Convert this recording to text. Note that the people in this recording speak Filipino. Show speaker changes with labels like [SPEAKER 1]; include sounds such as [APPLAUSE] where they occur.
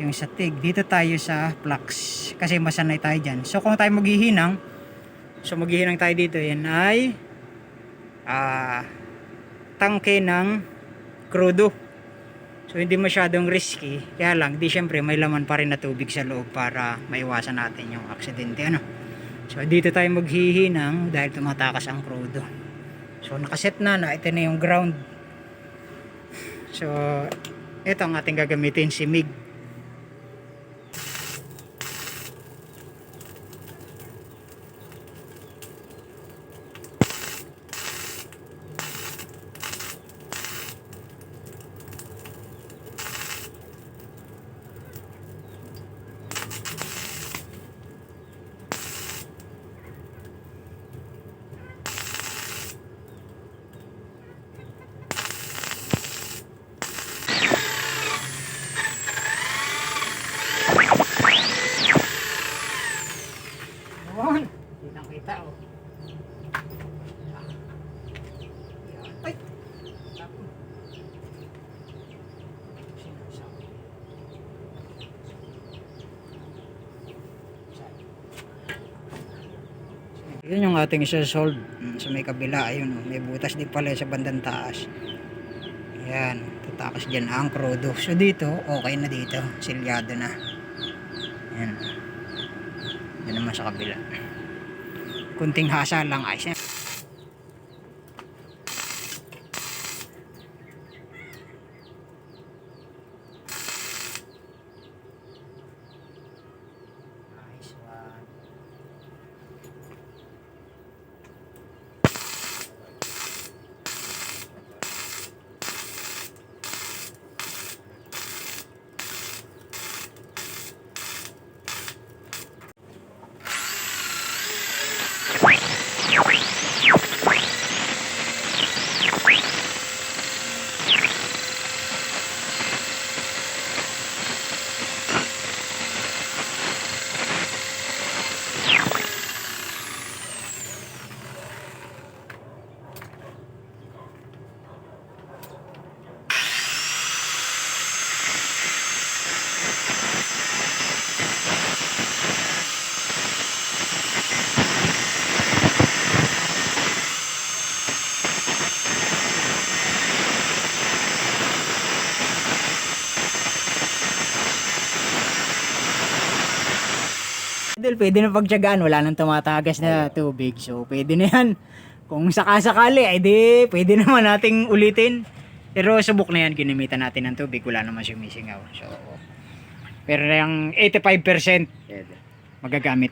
[SPEAKER 1] yung sa TIG. Dito tayo sa flux kasi masanay tayo dyan. So kung tayo maghihinang, so maghihinang tayo dito, yan ay ah tangke ng crudo. So hindi masyadong risky. Kaya lang, di syempre may laman pa rin na tubig sa loob para maiwasan natin yung aksidente. Ano? So dito tayo maghihinang dahil tumatakas ang crudo. So nakaset na na. Ito na yung ground. So ito ang ating gagamitin si MIG. Yun. Kitang kita oh. Ay. Tapon. Sinasabi. Yun yung ating isa-solve sa may kabila. Ayun, oh, may butas din pala sa bandang taas. Ayan, tatakas dyan ang crudo. So dito, okay na dito. Silyado na. Ayan. Yan sa kabila. Kunting hasa lang ay. Idol, pwede na pagtyagaan. Wala nang tumatagas na tubig. So, pwede na yan. [LAUGHS] Kung sakasakali, ay di, pwede naman nating ulitin. Pero subok na yan, ginamitan natin ng tubig. Wala naman sumisingaw. So, pero yung 85% magagamit.